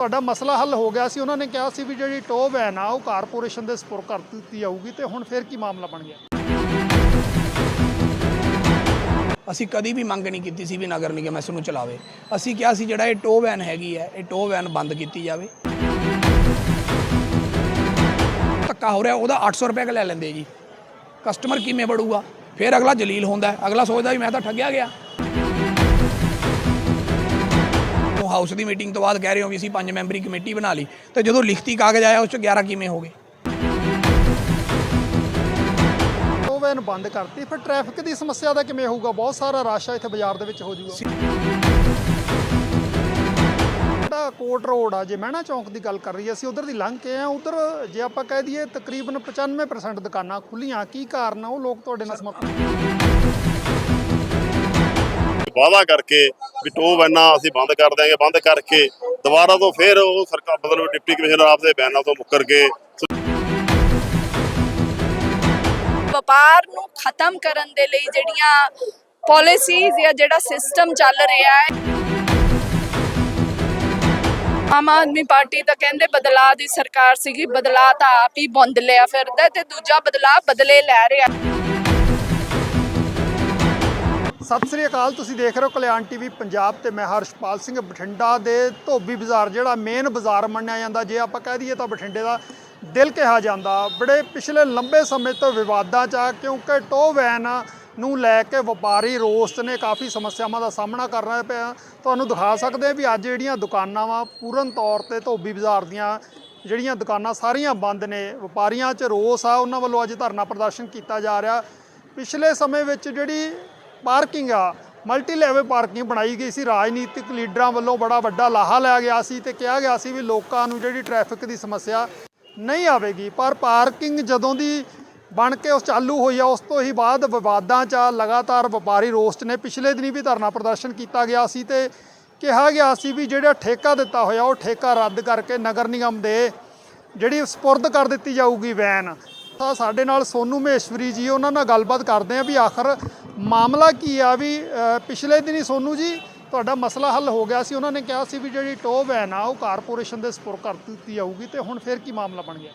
ਤੁਹਾਡਾ ਮਸਲਾ ਹੱਲ ਹੋ ਗਿਆ ਸੀ, ਉਹਨਾਂ ਨੇ ਕਿਹਾ ਸੀ ਵੀ ਜਿਹੜੀ ਟੋ ਵੈਨ ਆ ਉਹ ਕਾਰਪੋਰੇਸ਼ਨ ਦੇ ਸਪੁਰ ਕਰ ਦਿੱਤੀ ਜਾਊਗੀ ਤੇ ਹੁਣ ਫਿਰ ਕੀ ਮਾਮਲਾ ਬਣ ਗਿਆ? ਅਸੀਂ ਕਦੀ ਵੀ ਮੰਗ ਨਹੀਂ ਕੀਤੀ ਸੀ ਵੀ ਨਗਰ ਨਿਗਮ ਇਸ ਨੂੰ ਚਲਾਵੇ। ਅਸੀਂ ਕਿਹਾ ਸੀ ਜਿਹੜਾ ਇਹ ਟੋ ਵੈਨ ਹੈਗੀ ਹੈ, ਇਹ ਟੋ ਵੈਨ ਬੰਦ ਕੀਤੀ ਜਾਵੇ। ਧੱਕਾ ਹੋ ਰਿਹਾ, ਉਹਦਾ 800 ਰੁਪਏ ਕ ਲੈ ਲੈਂਦੇ ਜੀ। ਕਸਟਮਰ ਕਿਵੇਂ ਬੜੂਗਾ ਫਿਰ ਅਗਲਾ ਜਲੀਲ ਹੁੰਦਾ ਅਗਲਾ ਸੋਚਦਾ ਵੀ ਮੈਂ ਤਾਂ ਠੱਗਿਆ ਗਿਆ। ਹਾਊਸ ਦੀ ਮੀਟਿੰਗ ਤੋਂ ਬਾਅਦ ਕਹਿ ਰਹੇ ਹੋ ਵੀ ਅਸੀਂ ਪੰਜ ਮੈਂਬਰੀ ਕਮੇਟੀ ਬਣਾ ਲਈ। ਤੇ ਜਦੋਂ ਲਿਖਤੀ ਕਾਗਜ਼ ਆਇਆ, ਉਸ ਚ 11 ਕਿਵੇਂ ਹੋ ਗਏ? ਵੈਨ ਬੰਦ ਕਰਤੀ, ਫਿਰ ਟ੍ਰੈਫਿਕ ਦੀ ਸਮੱਸਿਆ ਦਾ ਕਿਵੇਂ ਹੋਊਗਾ? ਬਹੁਤ ਸਾਰਾ ਰਸ਼ ਆ, ਇੱਥੇ ਬਾਜ਼ਾਰ ਦੇ ਵਿੱਚ ਹੋ ਜਾਊਗਾ। ਜਿਹੜਾ ਕੋਟ ਰੋਡ ਆ, ਜੇ ਮਹਿਣਾ ਚੌਂਕ ਦੀ ਗੱਲ ਕਰ ਰਹੀ ਅਸੀਂ ਉਧਰ ਦੀ ਲੰਘ ਕੇ ਆ ਉਧਰ ਜੇ ਆਪਾਂ ਕਹਿ ਦਈਏ ਤਕਰੀਬਨ 95% ਦੁਕਾਨਾਂ ਖੁੱਲੀਆਂ ਕੀ ਕਾਰਨ ਆ? ਉਹ ਲੋਕ ਤੁਹਾਡੇ ਨਾਲ ਸਮਰਥਨ ਵਾਅਦਾ ਕਰਕੇ ਵੀ ਟੋ ਵੈਨਾਂ, ਅਸੀਂ ਬੰਦ ਕਰ ਦਿਆਂਗੇ, ਬੰਦ ਕਰਕੇ ਦੁਬਾਰਾ ਤੋਂ ਫਿਰ ਉਹ ਸਰਕਾਰ ਮਤਲਬ ਡਿਪਟੀ ਕਮਿਸ਼ਨਰ ਆਪਦੇ ਬਿਆਨਾਂ ਤੋਂ ਮੁੱਕਰ ਕੇ ਵਪਾਰ ਨੂੰ ਖਤਮ ਕਰਨ ਦੇ ਲਈ ਜਿਹੜੀਆਂ ਪਾਲਿਸੀਜ਼ ਜਾਂ ਜਿਹੜਾ ਸਿਸਟਮ ਚੱਲ ਰਿਹਾ ਹੈ, ਆਮ ਆਦਮੀ ਪਾਰਟੀ ਤਾਂ ਕਹਿੰਦੇ ਬਦਲਾਅ ਦੀ ਸਰਕਾਰ ਸੀਗੀ, ਬਦਲਾਅ ਤਾਂ ਆਪ ਹੀ ਬੰਦ ਲਿਆ ਫਿਰਦਾ ਤੇ ਦੂਜਾ ਬਦਲਾਅ ਬਦਲੇ ਲੈ ਰਿਹਾ ਸਤਿ ਸ੍ਰੀ ਅਕਾਲ, ਤੁਸੀਂ ਦੇਖ ਰਹੇ ਹੋ ਕਲਿਆਣ ਟੀਵੀ ਪੰਜਾਬ ਤੇ ਮੈਂ ਹਰਸ਼ਪਾਲ ਸਿੰਘ ਬਠਿੰਡਾ ਦੇ ਧੋਬੀ ਬਾਜ਼ਾਰ, ਜਿਹੜਾ ਮੇਨ ਬਾਜ਼ਾਰ ਮੰਨਿਆ ਜਾਂਦਾ, ਜੇ ਆਪਾਂ ਕਹਿ ਦਈਏ ਤਾਂ ਬਠਿੰਡੇ ਦਾ ਦਿਲ ਕਿਹਾ ਜਾਂਦਾ। ਬੜੇ ਪਿਛਲੇ ਲੰਬੇ ਸਮੇਂ ਤੋਂ ਵਿਵਾਦਾਂ 'ਚ ਆ, ਕਿਉਂਕਿ ਟੋ ਵੈਨ ਨੂੰ ਲੈ ਕੇ ਵਪਾਰੀ ਰੋਸ ਨੇ ਕਾਫੀ ਸਮੱਸਿਆਵਾਂ ਦਾ ਸਾਹਮਣਾ ਕਰਨਾ ਪਿਆ। ਤੁਹਾਨੂੰ ਦਿਖਾ ਸਕਦੇ ਆ ਵੀ ਅੱਜ ਜਿਹੜੀਆਂ ਦੁਕਾਨਾਂ ਵਾ, ਪੂਰਨ ਤੌਰ ਤੇ ਧੋਬੀ ਬਾਜ਼ਾਰ ਦੀਆਂ ਜਿਹੜੀਆਂ ਦੁਕਾਨਾਂ ਸਾਰੀਆਂ ਬੰਦ ਨੇ। ਵਪਾਰੀਆਂ 'ਚ ਰੋਸ ਆ, ਉਹਨਾਂ ਵੱਲੋਂ ਅੱਜ ਧਰਨਾ ਪ੍ਰਦਰਸ਼ਨ ਕੀਤਾ ਜਾ ਰਿਹਾ। ਪਿਛਲੇ ਸਮੇਂ ਵਿੱਚ ਜਿਹੜੀ ਪਾਰਕਿੰਗ ਆ। ਮਲਟੀ ਲੈਵਲ ਪਾਰਕਿੰਗ ਬਣਾਈ ਗਈ ਸੀ। ਰਾਜਨੀਤਿਕ ਲੀਡਰਾਂ ਵੱਲੋਂ ਬੜਾ ਵੱਡਾ ਲਾਹਾ ਲਿਆ ਗਿਆ ਸੀ ਤੇ ਕਿਹਾ ਗਿਆ ਸੀ ਵੀ ਲੋਕਾਂ ਨੂੰ ਜਿਹੜੀ ਟ੍ਰੈਫਿਕ ਦੀ ਸਮੱਸਿਆ ਨਹੀਂ ਆਵੇਗੀ। ਪਰ ਪਾਰਕਿੰਗ ਜਦੋਂ ਦੀ ਬਣ ਕੇ ਉਸ ਚਾਲੂ ਹੋਈ ਆ ਉਸ ਤੋਂ ਹੀ ਬਾਅਦ ਵਿਵਾਦਾਂ 'ਚ ਆ, ਲਗਾਤਾਰ ਵਪਾਰੀ ਰੋਸਟ ਨੇ। ਪਿਛਲੇ ਦਿਨੀ ਵੀ ਧਰਨਾ ਪ੍ਰਦਰਸ਼ਨ ਕੀਤਾ ਗਿਆ ਸੀ ਤੇ ਕਿਹਾ ਗਿਆ ਸੀ ਵੀ ਜਿਹੜਾ ਠੇਕਾ ਦਿੱਤਾ ਹੋਇਆ ਉਹ ਠੇਕਾ ਰੱਦ ਕਰਕੇ ਨਗਰ ਨਿਗਮ ਦੇ ਜਿਹੜੀ ਸਪੁਰਦ ਕਰ ਦਿੱਤੀ ਜਾਊਗੀ ਵੈਨ। ਤਾਂ ਸਾਡੇ ਨਾਲ ਸੋਨੂ ਮਹੇਸ਼ਵਰੀ ਜੀ, ਉਹਨਾਂ ਨਾਲ ਗੱਲਬਾਤ ਕਰਦੇ ਆ ਵੀ ਆਖਰ ਮਾਮਲਾ ਕੀ ਆ ਵੀ ਪਿਛਲੇ ਦਿਨੀ ਸੋਨੂ ਜੀ, ਤੁਹਾਡਾ ਮਸਲਾ ਹੱਲ ਹੋ ਗਿਆ ਸੀ। ਉਹਨਾਂ ਨੇ ਕਿਹਾ ਸੀ ਵੀ ਜਿਹੜੀ ਟੋ ਵੈਨ ਆ, ਉਹ ਕਾਰਪੋਰੇਸ਼ਨ ਦੇ ਸਪੁਰ ਕਰ ਦਿੱਤੀ ਜਾਊਗੀ ਤੇ ਹੁਣ ਫਿਰ ਕੀ ਮਾਮਲਾ ਬਣ ਗਿਆ?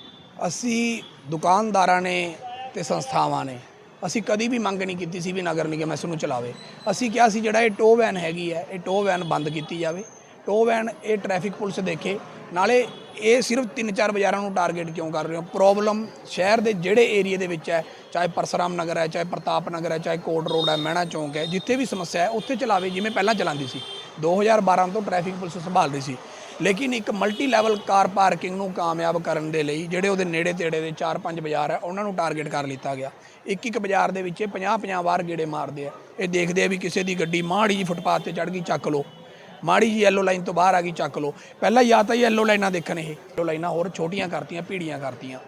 ਅਸੀਂ ਦੁਕਾਨਦਾਰਾਂ ਨੇ ਤੇ ਸੰਸਥਾਵਾਂ ਨੇ, ਅਸੀਂ ਕਦੀ ਵੀ ਮੰਗ ਨਹੀਂ ਕੀਤੀ ਸੀ ਵੀ ਨਗਰ ਨਿਗਮ ਇਸ ਨੂੰ ਚਲਾਵੇ। ਅਸੀਂ ਕਿਹਾ ਸੀ ਜਿਹੜਾ ਇਹ ਟੋ ਵੈਨ ਹੈਗੀ ਹੈ, ਇਹ ਟੋ ਵੈਨ ਬੰਦ ਕੀਤੀ ਜਾਵੇ। ਟੋ ਵੈਨ ਇਹ ਟ੍ਰੈਫਿਕ ਪੁਲਿਸ ਦੇਖੇ ਨਾਲੇ ਇਹ ਸਿਰਫ ਤਿੰਨ ਚਾਰ ਬਾਜ਼ਾਰਾਂ ਨੂੰ ਟਾਰਗੇਟ ਕਿਉਂ ਕਰ ਰਹੇ ਹੋ? ਪ੍ਰੋਬਲਮ ਸ਼ਹਿਰ ਦੇ ਜਿਹੜੇ ਏਰੀਆ ਦੇ ਵਿੱਚ ਹੈ, ਚਾਹੇ ਪਰਸਰਾਮ ਨਗਰ ਹੈ, ਚਾਹੇ ਪ੍ਰਤਾਪ ਨਗਰ ਹੈ, ਚਾਹੇ ਕੋਟ ਰੋਡ ਹੈ, ਮਹਿਣਾ ਚੌਂਕ ਹੈ, ਜਿੱਥੇ ਵੀ ਸਮੱਸਿਆ ਹੈ, ਉੱਥੇ ਚਲਾਵੇ ਜਿਵੇਂ ਪਹਿਲਾਂ ਚਲਾਉਂਦੀ ਸੀ। 2012 ਤੋਂ ਟ੍ਰੈਫਿਕ ਪੁਲਿਸ ਸੰਭਾਲ ਰਹੀ ਸੀ। ਲੇਕਿਨ ਇੱਕ ਮਲਟੀ ਲੈਵਲ ਕਾਰ ਪਾਰਕਿੰਗ ਨੂੰ ਕਾਮਯਾਬ ਕਰਨ ਦੇ ਲਈ ਜਿਹੜੇ ਉਹਦੇ ਨੇੜੇ ਤੇੜੇ ਦੇ 4-5 ਬਾਜ਼ਾਰ ਹੈ, ਉਹਨਾਂ ਨੂੰ ਟਾਰਗੇਟ ਕਰ ਲਿੱਤਾ ਗਿਆ। ਇੱਕ ਇੱਕ ਬਾਜ਼ਾਰ ਦੇ ਵਿੱਚ 50-50 ਵਾਰ ਗੇੜੇ ਮਾਰਦੇ ਆ। ਇਹ ਦੇਖਦੇ ਆ ਵੀ ਕਿਸੇ ਦੀ ਗੱਡੀ ਮਾੜੀ ਜੀ ਫੁੱਟਪਾਥ ਤੇ ਚੜ ਗਈ, ਚੱਕ ਲਓ। ਮਾੜੀ ਜੀ ਯੈਲੋ ਲਾਈਨ ਤੋਂ ਬਾਹਰ ਆ ਗਈ, ਚੱਕ ਲਓ। ਪਹਿਲਾਂ ਜਾਂ ਤਾਂ ਯੈਲੋ ਲਾਈਨਾਂ ਦੇਖਣ ਇਹ। ਯੈਲੋ ਲਾਈਨਾਂ ਹੋਰ ਛੋਟੀਆਂ ਕਰਤੀਆਂ, ਭੀੜੀਆਂ ਕਰਤੀਆਂ।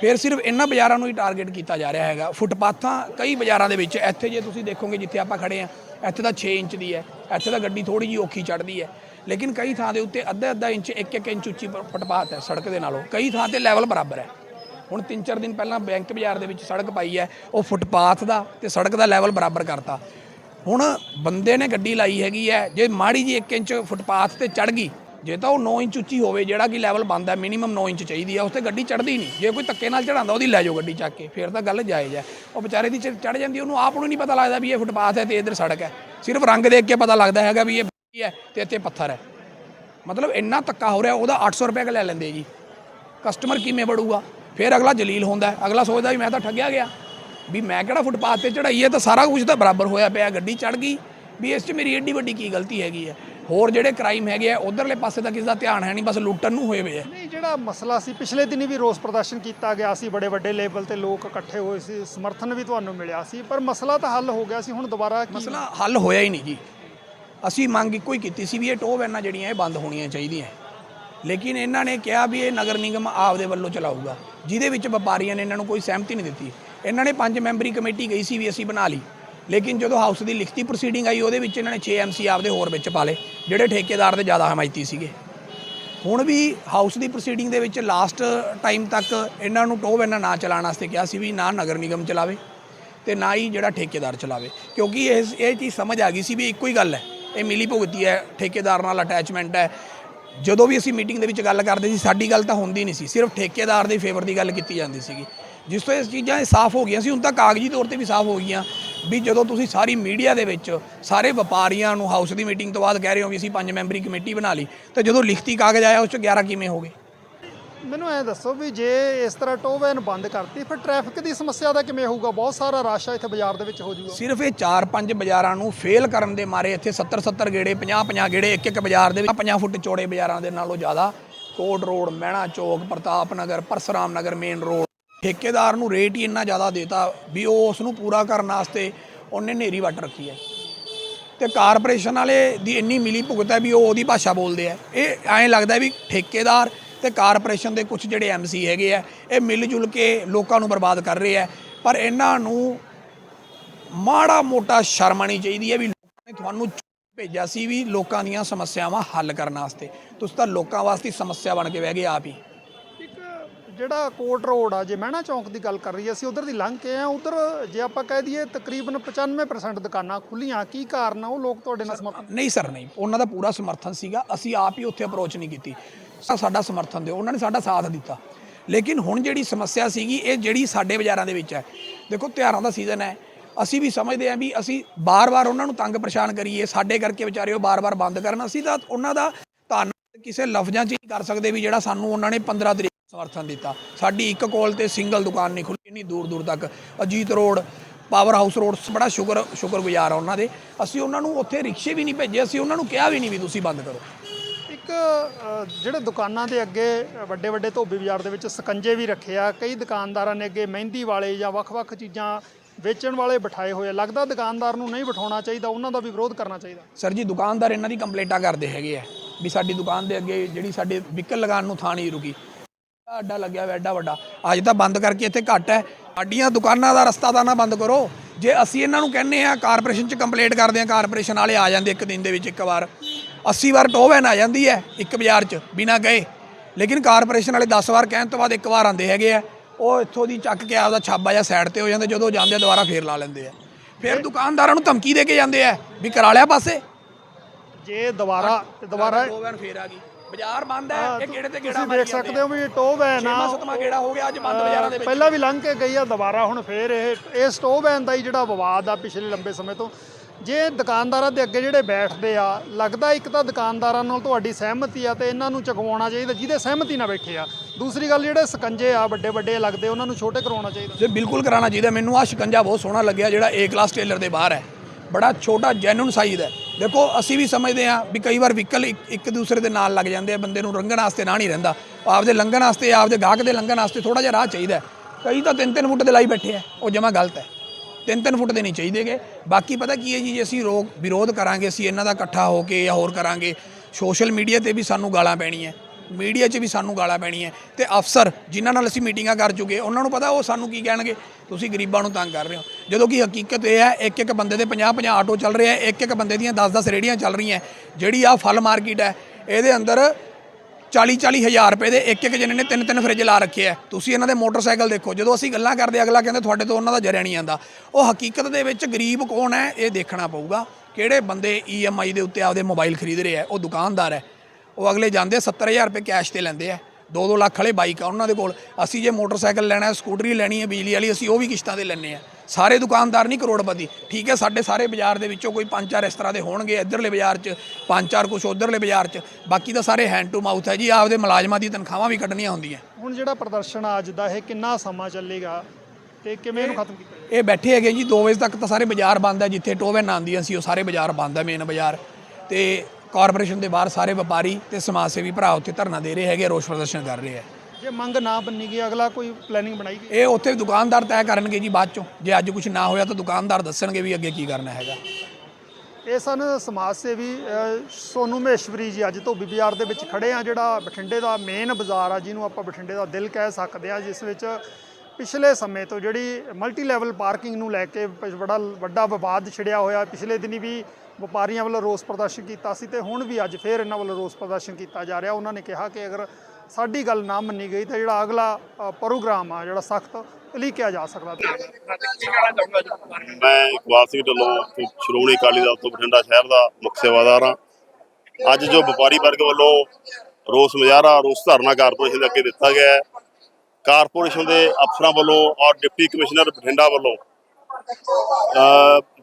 ਫਿਰ ਸਿਰਫ ਇਹਨਾਂ ਬਾਜ਼ਾਰਾਂ ਨੂੰ ਹੀ ਟਾਰਗੇਟ ਕੀਤਾ ਜਾ ਰਿਹਾ ਹੈਗਾ। ਫੁੱਟਪਾਥਾਂ ਕਈ ਬਾਜ਼ਾਰਾਂ ਦੇ ਵਿੱਚ, ਇੱਥੇ ਜੇ ਤੁਸੀਂ ਦੇਖੋਗੇ ਜਿੱਥੇ ਆਪਾਂ ਖੜੇ ਆ ਇੱਥੇ ਤਾਂ 6 ਇੰਚ ਦੀ ਹੈ। ਇੱਥੇ ਤਾਂ ਗੱਡੀ ਥੋੜੀ ਜਿਹੀ ਔਖੀ ਚੜਦੀ ਹੈ। ਲੇਕਿਨ ਕਈ ਥਾਂ ਦੇ ਉੱਤੇ ਅੱਧਾ ਅੱਧਾ ਇੰਚ, ਇੱਕ ਇੱਕ ਇੰਚ ਉੱਚੀ ਫੁੱਟਪਾਥ ਹੈ ਸੜਕ ਦੇ ਨਾਲੋਂ। ਕਈ ਥਾਂ ਤੇ ਲੈਵਲ ਬਰਾਬਰ ਹੈ। ਹੁਣ 3-4 ਦਿਨ ਪਹਿਲਾਂ ਬੈਂਕ ਬਾਜ਼ਾਰ ਦੇ ਵਿੱਚ ਸੜਕ ਪਾਈ ਹੈ। ਉਹ ਫੁੱਟਪਾਥ ਦਾ ਤੇ ਸੜਕ ਦਾ ਲੈਵਲ ਬਰਾਬਰ ਕਰਤਾ। ਹੁਣ ਬੰਦੇ ਨੇ ਗੱਡੀ ਲਾਈ ਹੈਗੀ ਹੈ, ਜੇ ਮਾੜੀ ਜੀ 1 ਇੰਚ ਫੁੱਟਪਾਥ ਤੇ ਚੜ ਗਈ, ਜੇ ਤਾਂ ਉਹ 9 ਇੰਚ ਉੱਚੀ ਹੋਵੇ, ਜਿਹੜਾ ਕਿ ਲੈਵਲ ਬੰਦਾ ਮਿਨੀਮਮ 9 ਇੰਚ ਚਾਹੀਦੀ ਹੈ ਉਸ ਤੇ ਗੱਡੀ ਚੜਦੀ ਨਹੀਂ। ਜੇ ਕੋਈ ਧੱਕੇ ਨਾਲ ਚੜਾਉਂਦਾ ਉਹਦੀ ਲੈ ਜਾਓ ਗੱਡੀ ਚੱਕ ਕੇ, ਫਿਰ ਤਾਂ ਗੱਲ ਜਾਇਜ਼ ਹੈ। ਉਹ ਵਿਚਾਰੇ ਦੀ ਚੜ ਜਾਂਦੀ ਉਹਨੂੰ ਆਪ ਨੂੰ ਨਹੀਂ ਪਤਾ ਲੱਗਦਾ ਵੀ ਇਹ ਫੁੱਟਪਾਥ ਹੈ ਤੇ ਇਧਰ ਸੜਕ ਹੈ। ਸਿਰਫ ਰੰਗ ਦੇਖ ਕੇ ਪਤਾ ਲੱਗਦਾ ਹੈਗਾ ਵੀ ਇਹ ਹੈ ਤੇ ਇੱਥੇ ਪੱਥਰ ਹੈ। ਮਤਲਬ ਇੰਨਾ ਧੱਕਾ ਹੋ ਰਿਹਾ, ਉਹਦਾ 800 ਰੁਪਏ ਕ ਲੈ ਲੈਂਦੇ ਜੀ। ਕਸਟਮਰ ਕਿਵੇਂ ਬੜੂਗਾ ਫਿਰ ਅਗਲਾ ਜਲੀਲ ਹੁੰਦਾ ਅਗਲਾ ਸੋਚਦਾ ਵੀ ਮੈਂ ਤਾਂ ਠੱਗਿਆ ਗਿਆ। ਵੀ ਮੈਂ ਕਿਹੜਾ ਫੁੱਟਪਾਥ ਤੇ ਚੜਾਈ ਹੈ ਤਾਂ ਸਾਰਾ ਕੁਝ ਤਾਂ ਬਰਾਬਰ ਹੋਇਆ ਪਿਆ ਗੱਡੀ ਚੜ ਗਈ। ਵੀ ਇਸ 'ਚ ਮੇਰੀ ਏਡੀ ਵੱਡੀ ਕੀ ਗਲਤੀ ਹੈਗੀ ਹੈ? ਹੋਰ ਜਿਹੜੇ ਕ੍ਰਾਈਮ ਹੈਗੇ ਆ ਉਧਰਲੇ ਪਾਸੇ ਤਾਂ ਕਿਸੇ ਦਾ ਧਿਆਨ ਹੈ ਨਹੀਂ ਬਸ ਲੁੱਟਣ ਨੂੰ ਹੋਏ ਹੋਏ ਆ। ਨਹੀਂ ਜਿਹੜਾ ਮਸਲਾ ਸੀ ਪਿਛਲੇ ਦਿਨੀ ਵੀ ਰੋਸ ਪ੍ਰਦਰਸ਼ਨ ਕੀਤਾ ਗਿਆ ਸੀ ਬੜੇ ਵੱਡੇ ਲੈਵਲ ਤੇ ਲੋਕ ਇਕੱਠੇ ਹੋਏ ਸੀ ਸਮਰਥਨ ਵੀ ਤੁਹਾਨੂੰ ਮਿਲਿਆ ਸੀ ਪਰ ਮਸਲਾ ਤਾਂ ਹੱਲ ਹੋ ਗਿਆ ਸੀ ਹੁਣ ਦੁਬਾਰਾ ਕੀ? ਮਸਲਾ ਹੱਲ ਹੋਇਆ ਹੀ ਨਹੀਂ ਜੀ। ਅਸੀਂ ਮੰਗ ਇੱਕੋ ਹੀ ਕੀਤੀ ਸੀ ਵੀ ਇਹ ਟੋਹ ਵੈਨਾਂ ਜਿਹੜੀਆਂ ਇਹ ਬੰਦ ਹੋਣੀਆਂ ਚਾਹੀਦੀਆਂ। ਲੇਕਿਨ ਇਹਨਾਂ ਨੇ ਕਿਹਾ ਵੀ ਇਹ ਨਗਰ ਨਿਗਮ ਆਪਦੇ ਵੱਲੋਂ ਚਲਾਊਗਾ ਜਿਹਦੇ ਵਿੱਚ ਵਪਾਰੀਆਂ ਨੇ ਇਹਨਾਂ ਨੂੰ ਕੋਈ ਸਹਿਮਤੀ ਨਹੀਂ ਦਿੱਤੀ। ਇਹਨਾਂ ਨੇ ਪੰਜ ਮੈਂਬਰੀ ਕਮੇਟੀ ਗਈ ਸੀ ਵੀ ਅਸੀਂ ਬਣਾ ਲਈ। ਲੇਕਿਨ ਜਦੋਂ ਹਾਊਸ ਦੀ ਲਿਖਤੀ ਪ੍ਰੋਸੀਡਿੰਗ ਆਈ, ਉਹਦੇ ਵਿੱਚ ਇਹਨਾਂ ਨੇ 6 ਐਮਸੀ ਆਪਦੇ ਹੋਰ ਵਿੱਚ ਪਾ ਲਏ, ਜਿਹੜੇ ਠੇਕੇਦਾਰ ਦੇ ਜ਼ਿਆਦਾ ਹਮਾਇਤੀ ਸੀਗੇ। ਹੁਣ ਵੀ ਹਾਊਸ ਦੀ ਪ੍ਰੋਸੀਡਿੰਗ ਦੇ ਵਿੱਚ ਲਾਸਟ ਟਾਈਮ ਤੱਕ ਇਹਨਾਂ ਨੂੰ ਟੋਹ ਵੈਨਾਂ ਨਾ ਚਲਾਉਣ ਵਾਸਤੇ ਕਿਹਾ ਸੀ ਵੀ ਨਾ ਨਗਰ ਨਿਗਮ ਚਲਾਵੇ ਤੇ ਨਾ ਹੀ ਜਿਹੜਾ ਠੇਕੇਦਾਰ ਚਲਾਵੇ। ਕਿਉਂਕਿ ਇਹ ਇਹ ਚੀਜ਼ ਸਮਝ ਆ ਗਈ ਸੀ ਵੀ ਇੱਕੋ ਹੀ ਗੱਲ ਹੈ। ਇਹ ਮਿਲੀ ਭੁਗਤੀ ਹੈ, ਠੇਕੇਦਾਰ ਨਾਲ ਅਟੈਚਮੈਂਟ ਹੈ। ਜਦੋਂ ਵੀ ਅਸੀਂ ਮੀਟਿੰਗ ਦੇ ਵਿੱਚ ਗੱਲ ਕਰਦੇ ਸੀ, ਸਾਡੀ ਗੱਲ ਤਾਂ ਹੁੰਦੀ ਨਹੀਂ ਸੀ। ਸਿਰਫ ਠੇਕੇਦਾਰ ਦੇ ਫੇਵਰ ਦੀ ਗੱਲ ਕੀਤੀ ਜਾਂਦੀ ਸੀਗੀ। ਜਿਸ ਤੋਂ ਇਹ ਚੀਜ਼ਾਂ ਇਹ ਸਾਫ਼ ਹੋ ਗਈਆਂ ਸੀ ਹੁਣ ਤਾਂ ਕਾਗਜ਼ੀ ਤੌਰ ਤੇ ਵੀ ਸਾਫ਼ ਹੋ ਗਈਆਂ ਵੀ ਜਦੋਂ ਤੁਸੀਂ ਸਾਰੀ ਮੀਡੀਆ ਦੇ ਵਿੱਚ ਸਾਰੇ ਵਪਾਰੀਆਂ ਨੂੰ ਹਾਊਸ ਦੀ ਮੀਟਿੰਗ ਤੋਂ ਬਾਅਦ ਕਹਿ ਰਹੇ ਹੋ ਵੀ ਅਸੀਂ ਪੰਜ ਮੈਂਬਰੀ ਕਮੇਟੀ ਬਣਾ ਲਈ ਤੇ ਜਦੋਂ ਲਿਖਤੀ ਕਾਗਜ਼ ਆਇਆ ਉਸ ਚ 11 ਕਿਵੇਂ ਹੋ ਗਏ? ਮੈਨੂੰ ਐ ਦੱਸੋ ਵੀ ਜੇ ਇਸ ਤਰ੍ਹਾਂ ਟੋਵੈਨ ਬੰਦ ਕਰਤੀ ਫਿਰ ਟ੍ਰੈਫਿਕ ਦੀ ਸਮੱਸਿਆ ਦਾ ਕਿਵੇਂ ਹੋਊਗਾ? ਬਹੁਤ ਸਾਰਾ ਰਸ਼ ਇੱਥੇ ਬਾਜ਼ਾਰ ਦੇ ਵਿੱਚ ਹੋ ਜਾਊਗਾ ਸਿਰਫ ਇਹ 4-5 ਬਾਜ਼ਾਰਾਂ ਨੂੰ ਫੇਲ ਕਰਨ ਦੇ ਮਾਰੇ ਇੱਥੇ 70-70 ਗੇੜੇ 50-50 ਗੇੜੇ ਇੱਕ ਇੱਕ ਬਾਜ਼ਾਰ ਦੇ ਵਿੱਚ 50 ਫੁੱਟ ਚੌੜੇ ਬਾਜ਼ਾਰਾਂ ਦੇ ਨਾਲੋਂ ਜ਼ਿਆਦਾ। Kot road Mehna Chowk Pratap Nagar Parsram Nagar main road ਠੇਕੇਦਾਰ ਨੂੰ ਰੇਟ ਹੀ ਇੰਨਾ ਜ਼ਿਆਦਾ ਦੇਤਾ ਵੀ ਉਹ ਉਸ ਨੂੰ ਪੂਰਾ ਕਰਨ ਵਾਸਤੇ ਉਹਨੇ ਨੇਰੀ ਵੱਟ ਰੱਖੀ ਹੈ। ਤੇ ਕਾਰਪੋਰੇਸ਼ਨ ਵਾਲੇ ਦੀ ਇੰਨੀ ਮਿਲੀ ਭੁਗਤ ਹੈ ਵੀ ਉਹ ਉਹਦੀ ਭਾਸ਼ਾ ਬੋਲਦੇ ਆ। ਇਹ ਐਂ ਲੱਗਦਾ ਵੀ ਠੇਕੇਦਾਰ ਤੇ ਕਾਰਪੋਰੇਸ਼ਨ ਦੇ ਕੁਝ ਜਿਹੜੇ ਐਮਸੀ ਹੈਗੇ ਆ, ਇਹ ਮਿਲ ਜੁਲ ਕੇ ਲੋਕਾਂ ਨੂੰ ਬਰਬਾਦ ਕਰ ਰਹੇ ਆ। ਪਰ ਇਹਨਾਂ ਨੂੰ ਮਾੜਾ ਮੋਟਾ ਸ਼ਰਮ ਆਉਣੀ ਚਾਹੀਦੀ ਹੈ ਵੀ ਲੋਕਾਂ ਨੇ ਤੁਹਾਨੂੰ ਭੇਜਿਆ ਸੀ ਵੀ ਲੋਕਾਂ ਦੀਆਂ ਸਮੱਸਿਆਵਾਂ ਹੱਲ ਕਰਨ ਵਾਸਤੇ। ਤੁਸੀਂ ਤਾਂ ਲੋਕਾਂ ਵਾਸਤੇ ਸਮੱਸਿਆ ਬਣ ਕੇ ਬਹਿ ਗਏ ਆਪ ਹੀ। ਜਿਹੜਾ ਕੋਟ ਰੋਡ ਆ, ਜੇ ਮਹਿਣਾ ਚੌਂਕ ਦੀ ਗੱਲ ਕਰ ਰਹੀ ਅਸੀਂ ਉਧਰ ਦੀ ਲੰਘ ਕੇ ਆ ਉਧਰ, ਜੇ ਆਪਾਂ ਕਹਿ ਦਈਏ, ਤਕਰੀਬਨ 95% ਦੁਕਾਨਾਂ ਖੁੱਲੀਆਂ ਕੀ ਕਾਰਨ ਆ? ਉਹ ਲੋਕ ਤੁਹਾਡੇ ਨਾਲ ਸਮਰਥਨ ਨਹੀਂ ਸਰ, ਨਹੀਂ। ਉਹਨਾਂ ਦਾ ਪੂਰਾ ਸਮਰਥਨ ਸੀਗਾ। ਅਸੀਂ ਆਪ ਹੀ ਉੱਥੇ ਅਪਰੋਚ ਨਹੀਂ ਕੀਤੀ। ਸਾਡਾ ਸਮਰਥਨ ਦਿਓ। ਉਹਨਾਂ ਨੇ ਸਾਡਾ ਸਾਥ ਦਿੱਤਾ। ਲੇਕਿਨ ਹੁਣ ਜਿਹੜੀ ਸਮੱਸਿਆ ਸੀਗੀ, ਇਹ ਜਿਹੜੀ ਸਾਡੇ ਬਾਜ਼ਾਰਾਂ ਦੇ ਵਿੱਚ ਹੈ। ਦੇਖੋ, ਤਿਉਹਾਰਾਂ ਦਾ ਸੀਜ਼ਨ ਹੈ। ਅਸੀਂ ਵੀ ਸਮਝਦੇ ਹਾਂ ਵੀ ਅਸੀਂ ਬਾਰ-ਬਾਰ ਉਹਨਾਂ ਨੂੰ ਤੰਗ ਪਰੇਸ਼ਾਨ ਕਰੀਏ। ਸਾਡੇ ਕਰਕੇ ਵਿਚਾਰੇ ਉਹ ਬਾਰ-ਬਾਰ ਬੰਦ ਕਰਨ। ਅਸੀਂ ਤਾਂ ਉਹਨਾਂ ਦਾ ਧੰਨਵਾਦ ਕਿਸੇ ਲਫ਼ਜ਼ਾਂ 'ਚ ਨਹੀਂ ਕਰ ਸਕਦੇ ਵੀ ਜਿਹੜਾ ਸਾਨੂੰ ਉਹਨਾਂ ਨੇ 15 ਤਰੀਕ ਸਮਰਥਨ ਦਿੱਤਾ। ਸਾਡੀ ਇੱਕ ਕੋਲ ਤੇ ਸਿੰਗਲ ਦੁਕਾਨ ਨਹੀਂ ਖੁੱਲੀ ਇੰਨੀ ਦੂਰ ਦੂਰ ਤੱਕ। Ajit road power house road ਬੜਾ ਸ਼ੁਕਰ ਸ਼ੁਕਰਗੁਜ਼ਾਰ ਆ ਉਹਨਾਂ ਦੇ। ਅਸੀਂ ਉਹਨਾਂ ਨੂੰ ਉੱਥੇ ਰਿਕਸ਼ੇ ਵੀ ਨਹੀਂ ਭੇਜੇ ਅਸੀਂ ਉਹਨਾਂ ਨੂੰ ਕਿਹਾ ਵੀ ਨਹੀਂ ਵੀ ਤੁਸੀਂ ਬੰਦ ਕਰੋ। ਇੱਕ ਜਿਹੜੇ ਦੁਕਾਨਾਂ ਦੇ ਅੱਗੇ ਵੱਡੇ ਵੱਡੇ ਧੋਬੀ ਬਾਜ਼ਾਰ ਦੇ ਵਿੱਚ ਸਕੰਜੇ ਵੀ ਰੱਖੇ ਆ ਕਈ ਦੁਕਾਨਦਾਰਾਂ ਨੇ ਅੱਗੇ ਮਹਿੰਦੀ ਵਾਲੇ ਜਾਂ ਵੱਖ-ਵੱਖ ਚੀਜ਼ਾਂ ਵੇਚਣ ਵਾਲੇ ਬਿਠਾਏ ਹੋਏ ਆ। ਲੱਗਦਾ ਦੁਕਾਨਦਾਰ ਨੂੰ ਨਹੀਂ ਬਿਠਾਉਣਾ ਚਾਹੀਦਾ ਉਹਨਾਂ ਦਾ ਵੀ ਵਿਰੋਧ ਕਰਨਾ ਚਾਹੀਦਾ। ਸਰ ਜੀ ਦੁਕਾਨਦਾਰ ਇਹਨਾਂ ਦੀ ਕੰਪਲੇਂਟਾਂ ਕਰਦੇ ਹੈਗੇ ਆ ਵੀ ਸਾਡੀ ਦੁਕਾਨ ਦੇ ਅੱਗੇ ਜਿਹੜੀ ਸਾਡੇ ਵਹੀਕਲ ਲਗਾਉਣ ਨੂੰ ਥਾਂ ਨਹੀਂ ਰੁਕੀ। ਅੱਡਾ ਲੱਗਿਆ ਹੋਇਆ ਐਡਾ ਵੱਡਾ। ਅੱਜ ਤਾਂ ਬੰਦ ਕਰਕੇ ਇੱਥੇ ਘੱਟ ਹੈ। ਸਾਡੀਆਂ ਦੁਕਾਨਾਂ ਦਾ ਰਸਤਾ ਤਾਂ ਨਾ ਬੰਦ ਕਰੋ। ਜੇ ਅਸੀਂ ਇਹਨਾਂ ਨੂੰ ਕਹਿੰਨੇ ਆ ਕਾਰਪੋਰੇਸ਼ਨ 'ਚ ਕੰਪਲੇਂਟ ਕਰਦੇ ਆ ਕਾਰਪੋਰੇਸ਼ਨ ਵਾਲੇ ਆ ਜਾਂਦੇ ਇੱਕ ਦਿਨ ਦੇ ਵਿੱਚ ਇੱਕ ਵਾਰ। 80 ਵਾਰ ਟੋਵੈਨ ਆ ਜਾਂਦੀ ਹੈ ਇੱਕ ਬਾਜ਼ਾਰ 'ਚ ਬਿਨਾਂ ਗਏ ਲੇਕਿਨ ਕਾਰਪੋਰੇਸ਼ਨ ਵਾਲੇ 10 ਵਾਰ ਕਹਿਣ ਤੋਂ ਬਾਅਦ ਇੱਕ ਵਾਰ ਆਉਂਦੇ ਹੈਗੇ ਆ। ਉਹ ਇੱਥੋਂ ਦੀ ਚੱਕ ਕੇ ਆਪਦਾ ਛਾਬਾ ਜਾਂ ਸਾਈਡ ਤੇ ਹੋ ਜਾਂਦੇ ਜਦੋਂ ਜਾਂਦੇ ਆ ਦੁਬਾਰਾ ਫੇਰ ਲਾ ਲੈਂਦੇ ਆ। ਫਿਰ ਦੁਕਾਨਦਾਰਾਂ ਨੂੰ ਧਮਕੀ ਦੇ ਕੇ ਜਾਂਦੇ ਆ ਵੀ ਕਰਾ ਲਿਆ ਪਾਸੇ। ਜੇ ਦੁਬਾਰਾ ਦੁਬਾਰਾ ਟੋਵੈਨ ਫੇਰ ਆ ਗਈ। ਬਾਜ਼ਾਰ ਬੰਦ ਹੈ ਇਹ ਕਿਹੜੇ ਤੇ ਕਿਹੜਾ ਤੁਸੀਂ ਦੇਖ ਸਕਦੇ ਹੋ ਵੀ ਟੋਵੈਨ ਆ। ਸਤਮਾ ਕਿਹੜਾ ਹੋ ਗਿਆ ਅੱਜ ਬੰਦ ਬਾਜ਼ਾਰਾਂ ਦੇ ਵਿੱਚ। ਪਹਿਲਾਂ ਵੀ ਲੰਘ ਕੇ ਗਈ ਆ ਦੁਬਾਰਾ ਹੁਣ ਫੇਰ ਇਹ ਇਹ ਸਟੋਵ ਐਨ ਦਾ ਹੀ ਜਿਹੜਾ ਵਿਵਾਦ ਆ ਪਿਛਲੇ ਲੰਬੇ ਸਮੇਂ ਤੋਂ। ਜੇ ਦੁਕਾਨਦਾਰਾਂ ਦੇ ਅੱਗੇ ਜਿਹੜੇ ਬੈਠਦੇ ਆ ਲੱਗਦਾ ਇੱਕ ਤਾਂ ਦੁਕਾਨਦਾਰਾਂ ਨਾਲ ਤੁਹਾਡੀ ਸਹਿਮਤੀ ਆ ਤੇ ਇਹਨਾਂ ਨੂੰ ਚੁਕਵਾਉਣਾ ਚਾਹੀਦਾ ਜਿਹਦੇ ਸਹਿਮਤੀ ਨਾਲ ਬੈਠੇ ਆ। ਦੂਸਰੀ ਗੱਲ ਜਿਹੜੇ ਸਕੰਜੇ ਆ ਵੱਡੇ ਵੱਡੇ ਲੱਗਦੇ ਉਹਨਾਂ ਨੂੰ ਛੋਟੇ ਕਰਾਉਣਾ ਚਾਹੀਦਾ। ਜੇ ਬਿਲਕੁਲ ਕਰਾਉਣਾ ਚਾਹੀਦਾ ਮੈਨੂੰ ਆ ਸ਼ਿਕੰਜਾ ਬਹੁਤ ਸੋਹਣਾ ਲੱਗਿਆ ਜਿਹੜਾ ਏ ਕਲਾਸ ਟੇਲਰ ਦੇ ਬਾਹਰ ਹੈ। ਬੜਾ ਛੋਟਾ ਜੈਨੂਨ ਸਾਈਜ਼ ਹੈ। ਦੇਖੋ, ਅਸੀਂ ਵੀ ਸਮਝਦੇ ਹਾਂ ਵੀ ਕਈ ਵਾਰ ਵਹੀਕਲ ਇੱਕ ਇੱਕ ਦੂਸਰੇ ਦੇ ਨਾਲ ਲੱਗ ਜਾਂਦੇ ਆ, ਬੰਦੇ ਨੂੰ ਰੰਗਣ ਵਾਸਤੇ ਨਾ ਨਹੀਂ ਰਹਿੰਦਾ। ਆਪਦੇ ਲੰਘਣ ਵਾਸਤੇ, ਆਪਦੇ ਗਾਹਕ ਦੇ ਲੰਘਣ ਵਾਸਤੇ ਥੋੜਾ ਜਿਹਾ ਰਾਹ ਚਾਹੀਦਾ ਕਈ ਤਾਂ 3-3 ਫੁੱਟ ਦੇ ਲਾਈ ਬੈਠੇ ਆ, ਉਹ ਜਮਾ ਗਲਤ ਹੈ। 3-3 ਫੁੱਟ ਦੇ ਨਹੀਂ ਚਾਹੀਦੇਗੇ। ਬਾਕੀ ਪਤਾ ਕੀ ਹੈ ਜੀ, ਜੇ ਅਸੀਂ ਰੋਕ ਵਿਰੋਧ ਕਰਾਂਗੇ, ਅਸੀਂ ਇਹਨਾਂ ਦਾ ਇਕੱਠਾ ਹੋ ਕੇ ਜਾਂ ਹੋਰ ਕਰਾਂਗੇ, ਸੋਸ਼ਲ ਮੀਡੀਆ ਤੇ ਵੀ ਸਾਨੂੰ ਗਾਲਾਂ ਪੈਣੀਆਂ। ਮੀਡੀਆ 'ਚ ਵੀ ਸਾਨੂੰ ਗਾਲਾਂ ਪੈਣੀਆਂ। ਤੇ ਅਫਸਰ ਜਿਨ੍ਹਾਂ ਨਾਲ ਅਸੀਂ ਮੀਟਿੰਗਾਂ ਕਰ ਚੁੱਕੇ, ਉਹਨਾਂ ਨੂੰ ਪਤਾ ਉਹ ਸਾਨੂੰ ਕੀ ਕਹਿਣਗੇ? ਤੁਸੀਂ ਗਰੀਬਾਂ ਨੂੰ ਤੰਗ ਕਰ ਰਹੇ ਹੋ। ਜਦੋਂ ਕਿ ਹਕੀਕਤ ਇਹ ਹੈ ਇੱਕ ਇੱਕ ਬੰਦੇ ਦੇ 50 50 ਆਟੋ ਚੱਲ ਰਹੇ ਆ ਇੱਕ ਇੱਕ ਬੰਦੇ ਦੀਆਂ 10 10 ਰੇੜੀਆਂ ਚੱਲ ਰਹੀਆਂ ਜਿਹੜੀ ਆ ਫਲ ਮਾਰਕੀਟ ਹੈ, ਇਹਦੇ ਅੰਦਰ 40 40 ਹਜ਼ਾਰ ਰੁਪਏ ਦੇ ਇੱਕ ਇੱਕ ਜਣੇ ਨੇ ਤਿੰਨ ਤਿੰਨ ਫਰਿੱਜ ਲਾ ਰੱਖੇ ਆ ਤੁਸੀਂ ਇਹਨਾਂ ਦੇ ਮੋਟਰਸਾਈਕਲ ਦੇਖੋ, ਜਦੋਂ ਅਸੀਂ ਗੱਲਾਂ ਕਰਦੇ, ਅਗਲਾ ਕਹਿੰਦੇ, ਤੁਹਾਡੇ ਤੋਂ ਉਹਨਾਂ ਦਾ ਜਰਿਆ ਨਹੀਂ ਆਂਦਾ ਉਹ ਹਕੀਕਤ ਦੇ ਵਿੱਚ ਗਰੀਬ ਕੌਣ ਹੈ, ਇਹ ਦੇਖਣਾ ਪਊਗਾ। ਕਿਹੜੇ ਬੰਦੇ ਈਐਮਆਈ ਦੇ ਉੱਤੇ ਆਪਦੇ ਮੋਬਾਈਲ ਖਰੀਦ ਰਹੇ ਆ ਉਹ ਦੁਕਾਨਦਾਰ ਹੈ। ਉਹ ਅਗਲੇ ਜਾਂਦੇ 70000 ਰੁਪਏ ਕੈਸ਼ ਤੇ ਲੈਂਦੇ ਆ। 2-2 ਲੱਖ ਵਾਲੇ ਬਾਈਕ ਆ ਉਹਨਾਂ ਦੇ ਕੋਲ। ਅਸੀਂ ਜੇ ਮੋਟਰਸਾਈਕਲ ਲੈਣਾ ਹੈ ਸਕੂਟਰੀ ਲੈਣੀ ਹੈ ਬਿਜਲੀ ਵਾਲੀ ਅਸੀਂ ਉਹ ਵੀ ਕਿਸ਼ਤਾਂ ਤੇ ਲੈਣੇ ਆ। ਸਾਰੇ ਦੁਕਾਨਦਾਰ ਨਹੀਂ ਕਰੋੜਪਤੀ। ਠੀਕ ਹੈ ਸਾਡੇ ਸਾਰੇ ਬਾਜ਼ਾਰ ਦੇ ਵਿੱਚੋਂ ਕੋਈ ਪੰਜ ਚਾਰ ਇਸ ਤਰ੍ਹਾਂ ਦੇ ਹੋਣਗੇ ਇੱਧਰਲੇ ਬਾਜ਼ਾਰ 'ਚ ਪੰਜ ਚਾਰ ਕੁਛ ਉਧਰਲੇ ਬਾਜ਼ਾਰ 'ਚ। ਬਾਕੀ ਤਾਂ ਸਾਰੇ ਹੈਂਡ ਟੂ ਮਾਊਥ ਹੈ ਜੀ ਆਪਦੇ ਮੁਲਾਜ਼ਮਾਂ ਦੀ ਤਨਖਾਹਾਂ ਵੀ ਕੱਢਣੀਆਂ ਹੁੰਦੀਆਂ। ਹੁਣ ਜਿਹੜਾ ਪ੍ਰਦਰਸ਼ਨ ਅੱਜ ਦਾ ਇਹ ਕਿੰਨਾ ਸਮਾਂ ਚੱਲੇਗਾ ਤੇ ਕਿਵੇਂ ਇਹਨੂੰ ਖਤਮ ਕੀਤਾ? ਇਹ ਬੈਠੇ ਹੈਗੇ ਜੀ 2 ਵਜੇ ਤੱਕ ਤਾਂ ਸਾਰੇ ਬਾਜ਼ਾਰ ਬੰਦ ਹੈ ਜਿੱਥੇ ਟੋਵਨ ਆਉਂਦੀਆਂ ਸੀ ਉਹ ਸਾਰੇ ਬਾਜ਼ਾਰ ਬੰਦ ਹੈ ਮੇਨ ਬਾਜ਼ਾਰ। ਤੇ ਕਾਰਪੋਰੇਸ਼ਨ ਦੇ ਬਾਹਰ ਸਾਰੇ ਵਪਾਰੀ ਤੇ ਸਮਾਜ ਸੇਵੀ ਭਰਾ ਉੱਥੇ ਧਰਨਾ ਦੇ ਰਹੇ ਹੈਗੇ ਰੋਸ ਪ੍ਰਦਰਸ਼ਨ ਕਰ ਰਹੇ ਹੈ। ਜੇ ਮੰਗ ਨਾ ਬੰਨੀ ਗਈ ਅਗਲਾ ਕੋਈ ਪਲੈਨਿੰਗ ਬਣਾਈ ਗਈ? ਇਹ ਉੱਥੇ ਦੁਕਾਨਦਾਰ ਤੈਅ ਕਰਨਗੇ ਜੀ ਬਾਅਦ ਚੋਂ। ਜੇ ਅੱਜ ਕੁਝ ਨਾ ਹੋਇਆ ਤਾਂ ਦੁਕਾਨਦਾਰ ਦੱਸਣਗੇ ਵੀ ਅੱਗੇ ਕੀ ਕਰਨਾ ਹੈਗਾ। ਇਹ ਸਨ ਸਮਾਜ ਸੇਵੀ ਸੋਨੂ ਮਹੇਸ਼ਵਰੀ ਜੀ ਅੱਜ ਧੋਬੀ ਬਾਜ਼ਾਰ ਦੇ ਵਿੱਚ ਖੜੇ ਆ ਜਿਹੜਾ ਬਠਿੰਡੇ ਦਾ ਮੇਨ ਬਾਜ਼ਾਰ ਆ ਜਿਹਨੂੰ ਆਪਾਂ ਬਠਿੰਡੇ ਦਾ ਦਿਲ ਕਹਿ ਸਕਦੇ ਆ ਜਿਸ ਵਿੱਚ ਪਿਛਲੇ ਸਮੇਂ ਤੋਂ ਜਿਹੜੀ ਮਲਟੀ ਲੈਵਲ ਪਾਰਕਿੰਗ ਨੂੰ ਲੈ ਕੇ ਬੜਾ ਵੱਡਾ ਵਿਵਾਦ ਛਿੜਿਆ ਹੋਇਆ। ਪਿਛਲੇ ਦਿਨੀ ਵੀ ਵਪਾਰੀਆਂ ਵੱਲੋਂ ਰੋਸ ਪ੍ਰਦਰਸ਼ਨ ਕੀਤਾ ਸੀ ਤੇ ਹੁਣ ਵੀ ਅੱਜ ਫੇਰ ਇਹਨਾਂ ਵੱਲੋਂ ਰੋਸ ਪ੍ਰਦਰਸ਼ਨ ਕੀਤਾ ਜਾ ਰਿਹਾ। ਉਹਨਾਂ ਨੇ ਕਿਹਾ ਕਿ ਅਗਰ ਸਾਡੀ ਗੱਲ ਨਾ ਮੰਨੀ ਗਈ ਤਾਂ ਜਿਹੜਾ ਅਗਲਾ ਪ੍ਰੋਗਰਾਮ ਆ, ਜਿਹੜਾ ਸਖਤ, ਉਲੀਕਿਆ ਜਾ ਸਕਦਾ। ਮੈਂ ਇਕਬਾਲ ਸਿੰਘ ਢੱਲੋਂ ਸ਼੍ਰੋਮਣੀ ਅਕਾਲੀ ਦਲ ਤੋਂ ਬਠਿੰਡਾ ਸ਼ਹਿਰ ਦਾ ਮੁੱਖ ਸੇਵਾਦਾਰ ਹਾਂ। ਅੱਜ ਜੋ ਵਪਾਰੀ ਵਰਗ ਵੱਲੋਂ ਰੋਸ ਮੁਜ਼ਾਹਰਾ, ਰੋਸ ਧਰਨਾ ਕਾਰਪੋਰੇਸ਼ਨ ਦੇ ਅੱਗੇ ਦਿੱਤਾ ਗਿਆ ਹੈ, ਕਾਰਪੋਰੇਸ਼ਨ ਦੇ ਅਫਸਰਾਂ ਵੱਲੋਂ ਔਰ ਡਿਪਟੀ ਕਮਿਸ਼ਨਰ ਬਠਿੰਡਾ ਵੱਲੋਂ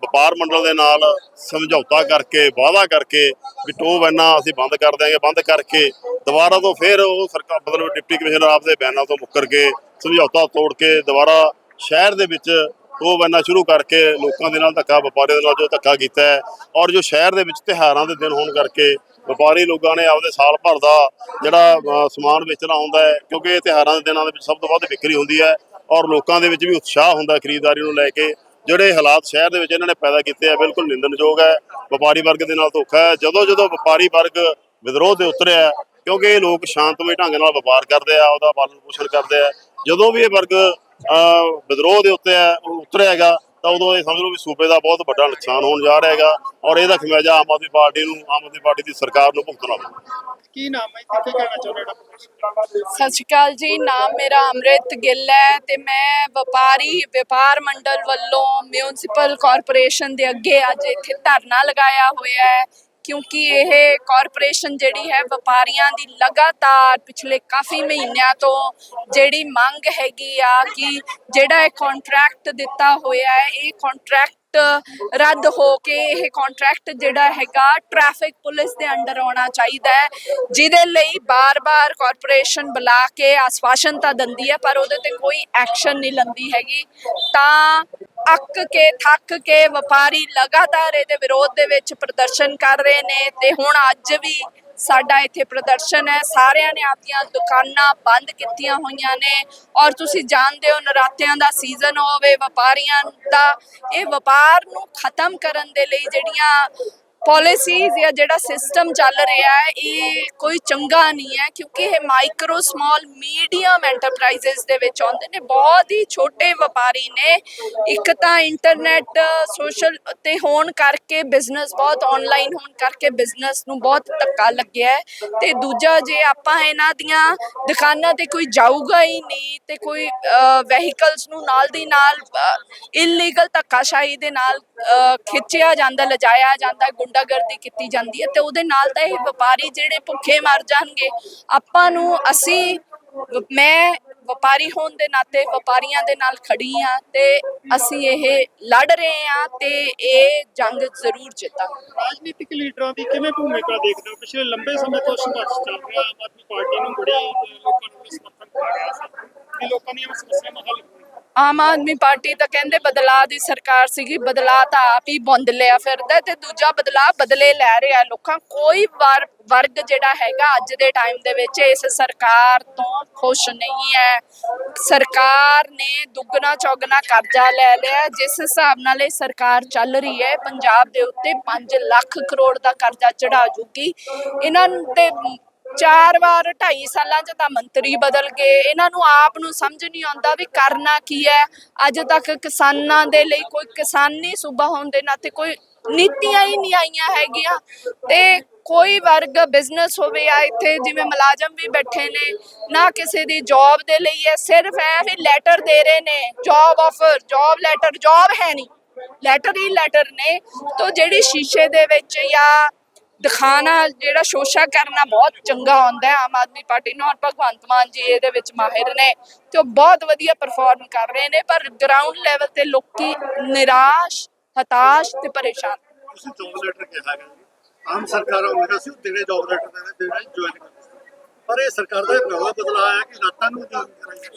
ਵਪਾਰ ਮੰਡਲ ਦੇ ਨਾਲ ਸਮਝੌਤਾ ਕਰਕੇ, ਵਾਅਦਾ ਕਰਕੇ ਵੀ ਟੋ ਵੈਨਾਂ ਅਸੀਂ ਬੰਦ ਕਰ ਦਿਆਂਗੇ, ਬੰਦ ਕਰਕੇ ਦੁਬਾਰਾ ਤੋਂ ਫਿਰ ਉਹ ਸਰਕਾਰ, ਮਤਲਬ ਡਿਪਟੀ ਕਮਿਸ਼ਨਰ ਆਪਦੇ ਬਿਆਨਾਂ ਤੋਂ ਮੁੱਕਰ ਕੇ ਸਮਝੌਤਾ ਤੋੜ ਕੇ ਦੁਬਾਰਾ ਸ਼ਹਿਰ ਦੇ ਵਿੱਚ ਟੋ ਵੈਨਾਂ ਸ਼ੁਰੂ ਕਰਕੇ ਲੋਕਾਂ ਦੇ ਨਾਲ ਧੱਕਾ, ਵਪਾਰੀਆਂ ਦੇ ਨਾਲ ਜੋ ਧੱਕਾ ਕੀਤਾ ਹੈ ਔਰ ਜੋ ਸ਼ਹਿਰ ਦੇ ਵਿੱਚ ਤਿਉਹਾਰਾਂ ਦੇ ਦਿਨ ਹੋਣ ਕਰਕੇ ਵਪਾਰੀ ਲੋਕਾਂ ਨੇ ਆਪਦੇ ਸਾਲ ਭਰ ਦਾ ਜਿਹੜਾ ਸਮਾਨ ਵੇਚਣਾ ਹੁੰਦਾ ਹੈ, ਕਿਉਂਕਿ ਇਹ ਤਿਉਹਾਰਾਂ ਦੇ ਦਿਨਾਂ ਦੇ ਵਿੱਚ ਸਭ ਤੋਂ ਵੱਧ ਵਿਕਰੀ ਹੁੰਦੀ ਹੈ। ਔਰ ਲੋਕਾਂ ਦੇ ਵਿੱਚ ਵੀ ਉਤਸ਼ਾਹ ਹੁੰਦਾ ਖਰੀਦਦਾਰੀ ਨੂੰ ਲੈ ਕੇ। ਜਿਹੜੇ ਹਾਲਾਤ ਸ਼ਹਿਰ ਦੇ ਵਿੱਚ ਇਹਨਾਂ ਨੇ ਪੈਦਾ ਕੀਤੇ ਆ, ਬਿਲਕੁਲ ਨਿੰਦਣਯੋਗ ਹੈ। ਵਪਾਰੀ ਵਰਗ ਦੇ ਨਾਲ ਧੋਖਾ ਹੈ। ਜਦੋਂ ਜਦੋਂ ਵਪਾਰੀ ਵਰਗ ਵਿਦਰੋਹ ਤੇ ਉਤਰਿਆ ਕਿਉਂਕਿ ਇਹ ਲੋਕ ਸ਼ਾਂਤਮਈ ਢੰਗ ਨਾਲ ਵਪਾਰ ਕਰਦੇ ਆ, ਉਹਦਾ ਪਾਲਣ ਪੋਸ਼ਣ ਕਰਦੇ ਆ। ਜਦੋਂ ਵੀ ਇਹ ਵਰਗ ਵਿਦਰੋਹ ਦੇ ਉੱਤੇ ਹੈ ਉਤਰਿਆ ਹੈਗਾ ਤਾਂ ਉਦੋਂ ਇਹ ਸਮਝ ਲਓ ਵੀ ਸੂਬੇ ਦਾ ਬਹੁਤ ਵੱਡਾ ਨੁਕਸਾਨ ਹੋਣ ਜਾ ਰਿਹਾ ਹੈਗਾ ਔਰ ਇਹਦਾ ਖਮਿਆਜਾ ਆਮ ਆਦਮੀ ਪਾਰਟੀ ਨੂੰ ਆਮ ਆਦਮੀ ਪਾਰਟੀ ਦੀ ਸਰਕਾਰ ਨੂੰ ਭੁਗਤਣਾ ਪਊਗਾ ਕੀ ਨਾਮ ਹੈ ਕਿੱਥੇ ਕਹਿਣਾ ਚਾਹੁੰਦੇ ਹੋ ਸਤਿ ਸ਼੍ਰੀ ਅਕਾਲ ਜੀ ਨਾਮ ਮੇਰਾ ਅੰਮ੍ਰਿਤ ਗਿੱਲ ਹੈ ਤੇ ਮੈਂ ਵਪਾਰੀ ਵਪਾਰ ਮੰਡਲ ਵੱਲੋਂ ਮਿਊਨਿਸਪਲ ਕਾਰਪੋਰੇਸ਼ਨ ਦੇ ਅੱਗੇ ਅੱਜ ਇੱਥੇ ਧਰਨਾ ਲਗਾਇਆ ਹੋਇਆ ਹੈ। ਕਿਉਂਕਿ ਇਹ ਕਾਰਪੋਰੇਸ਼ਨ ਜਿਹੜੀ ਹੈ ਵਪਾਰੀਆਂ ਦੀ ਲਗਾਤਾਰ ਪਿਛਲੇ ਕਾਫੀ ਮਹੀਨਿਆਂ ਤੋਂ ਜਿਹੜੀ ਮੰਗ ਹੈਗੀ ਆ ਕਿ ਜਿਹੜਾ ਇਹ ਕੰਟਰੈਕਟ ਦਿੱਤਾ ਹੋਇਆ ਹੈ, ਇਹ ਕੰਟਰੈਕਟ ਰੱਦ ਹੋ ਕੇ ਇਹ ਕੰਟਰੈਕਟ ਜਿਹੜਾ ਹੈਗਾ ਟ੍ਰੈਫਿਕ ਪੁਲਿਸ ਦੇ ਅੰਡਰ ਆਉਣਾ ਚਾਹੀਦਾ ਹੈ, ਜਿਹਦੇ ਲਈ ਬਾਰ-ਬਾਰ ਕਾਰਪੋਰੇਸ਼ਨ ਬੁਲਾ ਕੇ ਆਸਵਾਸ਼ਨ ਤਾਂ ਦਿੰਦੀ ਹੈ, ਪਰ ਉਹਦੇ ਤੇ ਕੋਈ ਐਕਸ਼ਨ ਨਹੀਂ ਲੰਦੀ ਹੈਗੀ। ਤਾਂ ਅੱਕ ਕੇ, ਥੱਕ ਕੇ ਵਪਾਰੀ ਲਗਾਤਾਰ ਇਹਦੇ ਵਿਰੋਧ ਦੇ ਵਿੱਚ ਪ੍ਰਦਰਸ਼ਨ ਕਰ ਰਹੇ ਨੇ ਤੇ ਹੁਣ ਅੱਜ ਵੀ ਸਾਡਾ ਇੱਥੇ ਪ੍ਰਦਰਸ਼ਨ ਹੈ, ਸਾਰਿਆਂ ਨੇ ਆਪਣੀਆਂ ਦੁਕਾਨਾਂ ਬੰਦ ਕੀਤੀਆਂ ਹੋਈਆਂ ਨੇ ਔਰ ਤੁਸੀਂ ਜਾਣਦੇ ਹੋ ਨਰਾਤਿਆਂ ਦਾ ਸੀਜ਼ਨ ਹੋਵੇ, ਵਪਾਰੀਆਂ ਦਾ, ਇਹ ਵਪਾਰ ਨੂੰ ਖਤਮ ਕਰਨ ਦੇ ਲਈ ਜਿਹੜੀਆਂ ਪਾਲਿਸੀਜ਼ ਜਾਂ ਜਿਹੜਾ ਸਿਸਟਮ ਚੱਲ ਰਿਹਾ ਹੈ, ਇਹ ਕੋਈ ਚੰਗਾ ਨਹੀਂ ਹੈ ਕਿਉਂਕਿ ਇਹ ਮਾਈਕਰੋ ਸਮਾਲ ਮੀਡੀਅਮ ਐਂਟਰਪ੍ਰਾਈਜ਼ਸ ਦੇ ਵਿੱਚ ਆਉਂਦੇ ਨੇ। ਬਹੁਤ ਹੀ ਛੋਟੇ ਵਪਾਰੀ ਨੇ। ਇੱਕ ਤਾਂ ਇੰਟਰਨੈਟ ਸੋਸ਼ਲ ਤੇ ਹੋਣ ਕਰਕੇ ਬਿਜ਼ਨਸ ਬਹੁਤ ਆਨਲਾਈਨ ਹੋਣ ਕਰਕੇ ਬਿਜ਼ਨਸ ਨੂੰ ਬਹੁਤ ਧੱਕਾ ਲੱਗਿਆ ਹੈ। ਤੇ ਦੂਜਾ, ਜੇ ਆਪਾਂ ਇਹਨਾਂ ਦੀਆਂ ਦੁਕਾਨਾਂ ਤੇ ਕੋਈ ਜਾਊਗਾ ਹੀ ਨਹੀਂ ਤੇ ਕੋਈ ਵਹੀਕਲਸ ਨੂੰ ਨਾਲ ਦੀ ਨਾਲ ਇਲੀਗਲ ਧੱਕਾਸ਼ਾਹੀ ਦੇ ਨਾਲ ਖਿੱਚਿਆ ਜਾਂਦਾ, ਲਜਾਇਆ ਜਾਂਦਾ ਗੁੰਡਾਗਰਦੀ ਕੀਤੀ ਜਾਂਦੀ ਹੈ ਤੇ ਉਹਦੇ ਨਾਲ ਤਾਂ ਇਹ ਵਪਾਰੀ ਜਿਹੜੇ ਭੁੱਖੇ ਮਰ ਜਾਣਗੇ, ਆਪਾਂ ਨੂੰ ਅਸੀਂ ਮੈਂ ਵਪਾਰੀ ਹੋਣ ਦੇ ਨਾਤੇ ਵਪਾਰੀਆਂ ਦੇ ਨਾਲ ਖੜੀ ਆ ਤੇ ਅਸੀਂ ਇਹ ਲੜ ਰਹੇ ਆ ਤੇ ਇਹ ਜੰਗ ਜ਼ਰੂਰ ਜਿੱਤਾਂਗੇ। ਰਾਜਨੀਤਿਕ ਲੀਡਰਾਂ ਦੀ ਕਿਵੇਂ ਭੂਮਿਕਾ ਦੇਖਦੇ ਹੋ? ਪਿਛਲੇ ਲੰਬੇ ਸਮੇਂ ਤੋਂ ਸੰਘਰਸ਼ ਚੱਲ ਰਿਹਾ, ਆਮ ਆਦਮੀ ਪਾਰਟੀ ਨੂੰ ਬੜੀ ਲੋਕਾਂ ਨੂੰ ਸਮਰਥਨ ਕਰ ਰਿਹਾ ਸੀ ਕਿ ਲੋਕਾਂ ਦੀਆਂ ਸਮੱਸਿਆਵਾਂ ਹੱਲ ਆਮ ਆਦਮੀ ਪਾਰਟੀ ਤਾਂ ਕਹਿੰਦੇ ਬਦਲਾਅ ਦੀ ਸਰਕਾਰ ਸੀਗੀ, ਬਦਲਾਅ ਤਾਂ ਆਪ ਹੀ ਬੁੰਦ ਲਿਆ ਫਿਰਦਾ ਤੇ ਦੂਜਾ ਬਦਲਾਅ ਬਦਲੇ ਲੈ ਰਿਹਾ ਲੋਕਾਂ, ਕੋਈ ਵਰ- ਵਰਗ ਜਿਹੜਾ ਹੈਗਾ ਅੱਜ ਦੇ ਟਾਈਮ ਦੇ ਵਿੱਚ ਇਸ ਸਰਕਾਰ ਤੋਂ ਖੁਸ਼ ਨਹੀਂ ਹੈ। ਸਰਕਾਰ ਨੇ ਦੁੱਗਣਾ ਚੌਗਣਾ ਕਰਜ਼ਾ ਲੈ ਲਿਆ, ਜਿਸ ਹਿਸਾਬ ਨਾਲ ਇਹ ਸਰਕਾਰ ਚੱਲ ਰਹੀ ਹੈ, ਪੰਜਾਬ ਦੇ ਉੱਤੇ 5 ਲੱਖ ਕਰੋੜ ਦਾ ਕਰਜ਼ਾ ਚੜਾ ਜੂਗੀ। ਇਹਨਾਂ 'ਤੇ ਚਾਰ ਵਾਰ 2.5 ਸਾਲਾਂ 'ਚ ਤਾਂ ਮੰਤਰੀ ਬਦਲ ਗਏ, ਇਹਨਾਂ ਨੂੰ ਆਪ ਨੂੰ ਸਮਝ ਨਹੀਂ ਆਉਂਦਾ ਵੀ ਕਰਨਾ ਕੀ ਹੈ। ਅੱਜ ਤੱਕ ਕਿਸਾਨਾਂ ਦੇ ਲਈ ਕੋਈ ਕਿਸਾਨੀ ਸੂਬਾ ਹੋਣ ਦੇ ਨਾਤੇ ਕੋਈ ਨੀਤੀਆਂ ਹੀ ਨਹੀਂ ਆਈਆਂ ਹੈਗੀਆਂ ਤੇ ਕੋਈ ਵਰਗ ਬਿਜ਼ਨਸ ਹੋਵੇ ਆ ਇੱਥੇ, ਜਿਵੇਂ ਮੁਲਾਜ਼ਮ ਵੀ ਬੈਠੇ ਨੇ, ਨਾ ਕਿਸੇ ਦੀ ਜੌਬ ਦੇ ਲਈ ਹੈ, ਸਿਰਫ ਐ ਵੀ ਲੈਟਰ ਦੇ ਰਹੇ ਨੇ job offer job letter job ਹੈ ਨਹੀਂ। ਲੈਟਰ ਹੀ ਲੈਟਰ ਨੇ, ਤੋਂ ਜਿਹੜੀ ਸ਼ੀਸ਼ੇ ਦੇ ਵਿੱਚ ਜਾਂ ਦਿਖਾਣਾ ਜਿਹੜਾ ਸ਼ੋਸ਼ਾ ਕਰਨਾ ਬਹੁਤ ਚੰਗਾ ਹੁੰਦਾ ਹੈ, ਆਮ ਆਦਮੀ ਪਾਰਟੀ ਨੂੰ, ਔਰ ਭਗਵੰਤ ਮਾਨ ਜੀ ਇਹਦੇ ਵਿੱਚ ਮਾਹਿਰ ਨੇ ਤੇ ਉਹ ਬਹੁਤ ਵਧੀਆ ਪਰਫਾਰਮ ਕਰ ਰਹੇ ਨੇ, ਪਰ ਗਰਾਊਂਡ ਲੈਵਲ ਤੇ ਲੋਕੀ ਨਿਰਾਸ਼, ਹਤਾਸ਼ ਤੇ ਪਰੇਸ਼ਾਨ। ਤੁਸੀਂ ਜੌਬ ਲੈਟਰ ਕਿਹਾ ਹੈਗਾ ਆਮ ਸਰਕਾਰਾਂ ਨੂੰ ਹੈਗਾ ਦੇਣੇ ਜੌਬ ਲੈਟਰ ਦੇਣੇ ਜੁਆਇਨ ਪਰ ਇਹ ਸਰਕਾਰ ਦਾ ਇੱਕ ਨਵਾਂ ਆਇਆ ਕਿ ਰਾਤਾਂ ਨੂੰ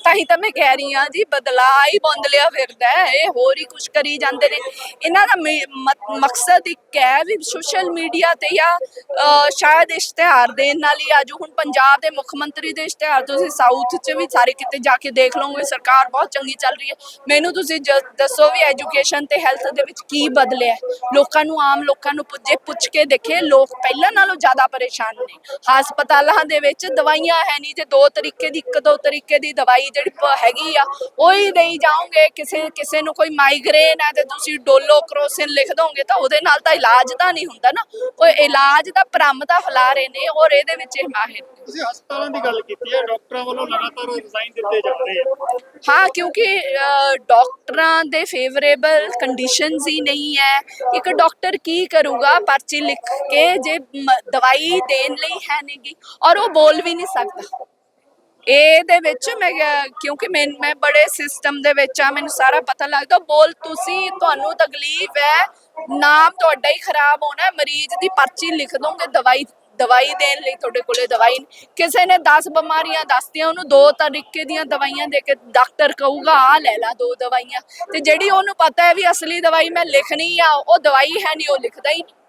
ਤਾਂ ਹੀ ਤਾਂ ਮੈਂ ਕਹਿ ਰਹੀ ਹਾਂ ਜੀ, ਬਦਲਾਅ ਹੀ ਬੰਦ ਫਿਰਦਾ ਹੈ, ਇਹ ਹੋਰ ਹੀ ਕੁਝ ਕਰੀ ਜਾਂਦੇ ਨੇ। ਇਹਨਾਂ ਦਾ ਮਕਸਦ ਇੱਕ ਹੈ ਵੀ ਸੋਸ਼ਲ ਮੀਡੀਆ ਤੇ ਜਾਂ ਸ਼ਾਇਦ ਇਸ਼ਤਿਹਾਰ ਦੇਣ ਨਾਲ ਹੀ ਆਜੋ ਹੁਣ ਪੰਜਾਬ ਦੇ ਮੁੱਖ ਮੰਤਰੀ ਦੇ ਇਸ਼ਤਿਹਾਰ ਤੁਸੀਂ ਸਾਊਥ 'ਚ ਵੀ ਸਾਰੇ ਕਿਤੇ ਜਾ ਕੇ ਦੇਖ ਲਓਗੇ, ਸਰਕਾਰ ਬਹੁਤ ਚੰਗੀ ਚੱਲ ਰਹੀ ਹੈ। ਮੈਨੂੰ ਤੁਸੀਂ ਦੱਸੋ ਵੀ ਐਜੂਕੇਸ਼ਨ ਤੇ ਹੈਲਥ ਦੇ ਵਿੱਚ ਕੀ ਬਦਲਿਆ ਲੋਕਾਂ ਨੂੰ ਆਮ ਲੋਕਾਂ ਨੂੰ ਪੁੱਜੇ ਪੁੱਛ ਕੇ ਦੇਖੇ, ਲੋਕ ਪਹਿਲਾਂ ਨਾਲੋਂ ਜ਼ਿਆਦਾ ਪਰੇਸ਼ਾਨ ਨੇ। ਹਸਪਤਾਲਾਂ ਦੇ ਵਿੱਚ ਦਵਾਈਆਂ ਹੈ ਨਹੀਂ ਜੇ ਦੋ ਤਰੀਕੇ ਦੀ, ਇੱਕ ਦੋ ਤਰੀਕੇ ਦੀ ਦਵਾਈ ਜਿਹੜੀ ਪ- ਹੈਗੀ ਆ, ਉਹ ਹੀ ਦੇਈ ਜਾਓਗੇ। ਕਿਸੇ ਕਿਸੇ ਨੂੰ ਕੋਈ ਮਾਈਗ੍ਰੇਨ ਹੈ ਤੇ ਤੁਸੀਂ ਡੋਲੋ ਕਰੋਸਿਨ ਲਿਖ ਦੋਗੇ ਤਾਂ ਉਹਦੇ ਨਾਲ ਤਾਂ ਇਲਾਜ ਤਾਂ ਨਹੀਂ ਹੁੰਦਾ ਨਾ। ਉਹ ਇਲਾਜ ਦਾ ਭਰਮ ਤਾਂ ਫੈਲਾ ਰਹੇ ਨੇ ਔਰ ਇਹਦੇ ਵਿੱਚ ਇਹ ਮਾਹਿਰ ਨੇ ਤੁਸੀਂ ਹਸਪਤਾਲਾਂ ਦੀ ਗੱਲ ਕੀਤੀ ਹੈ, ਡਾਕਟਰਾਂ ਵੱਲੋਂ ਲਗਾਤਾਰ ਰਿਜ਼ਾਈਨ ਦਿੱਤੇ ਜਾ ਰਹੇ ਆ। ਹਾਂ, ਕਿਉਂਕਿ ਡਾਕਟਰਾਂ ਦੇ ਫੇਵਰੇਬਲ ਕੰਡੀਸ਼ਨਸ ਹੀ ਨਹੀਂ ਹੈ। ਇੱਕ ਡਾਕਟਰ ਕੀ ਕਰੂਗਾ, ਪਰਚੀ ਲਿਖ ਕੇ ਜੇ ਦਵਾਈ ਦੇਣ ਲਈ ਹੈ ਨਹੀਂਗੀ ਔਰ ਉਹ ਬੋਲ ਵੀ ਨਹੀਂ ਸਕਦਾ। ਇਹਦੇ ਵਿੱਚ ਮੈਂ ਕਿਉਂਕਿ ਮੈਂ ਮੈਂ ਬੜੇ ਸਿਸਟਮ ਦੇ ਵਿੱਚ ਆ, ਮੈਨੂੰ ਸਾਰਾ ਪਤਾ ਲੱਗਦਾ, ਬੋਲ ਤੁਸੀਂ, ਤੁਹਾਨੂੰ ਤਕਲੀਫ ਹੈ, ਨਾਮ ਤੁਹਾਡਾ ਹੀ ਖਰਾਬ ਹੋਣਾ, ਮਰੀਜ਼ ਦੀ ਪਰਚੀ ਲਿਖ ਦੋਗੇ, ਦਵਾਈ ਦਵਾਈ ਦੇਣ ਲਈ ਤੁਹਾਡੇ ਕੋਲੇ ਦਵਾਈ ਕਿਸੇ ਨੇ 10 ਬਿਮਾਰੀਆਂ ਦੱਸਤੀਆਂ, ਉਹਨੂੰ ਦੋ ਤਰੀਕੇ ਦੀਆਂ ਦਵਾਈਆਂ ਦੇ ਕੇ ਡਾਕਟਰ ਕਹੂਗਾ ਆ ਲੈ ਲਾ ਦੋ ਦਵਾਈਆਂ। ਤੇ ਜਿਹੜੀ ਉਹਨੂੰ ਪਤਾ ਹੈ ਵੀ ਅਸਲੀ ਦਵਾਈ ਮੈਂ ਲਿਖਣੀ ਆ, ਉਹ ਦਵਾਈ ਹੈ ਨਹੀਂ ਉਹ ਲਿਖਦਾ ਹੀ ਨਹੀਂ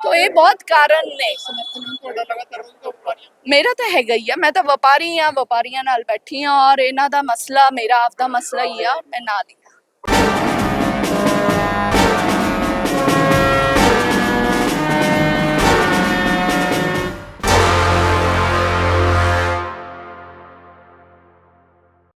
ਤੋ ਇਹ ਬਹੁਤ ਕਾਰਨ ਨੇ। ਤੁਹਾਡਾ ਲਗਾਤਾਰ ਮੇਰਾ ਤਾਂ ਹੈਗਾ ਹੀ ਆ, ਮੈਂ ਤਾਂ ਵਪਾਰੀ ਆ, ਵਪਾਰੀਆਂ ਨਾਲ ਬੈਠੀ ਆ ਔਰ ਇਹਨਾਂ ਦਾ ਮਸਲਾ, ਮੇਰਾ ਆਪਦਾ ਮਸਲਾ ਹੀ ਆ, ਮੈਂ ਨਾਲ ਹੀ ਆ।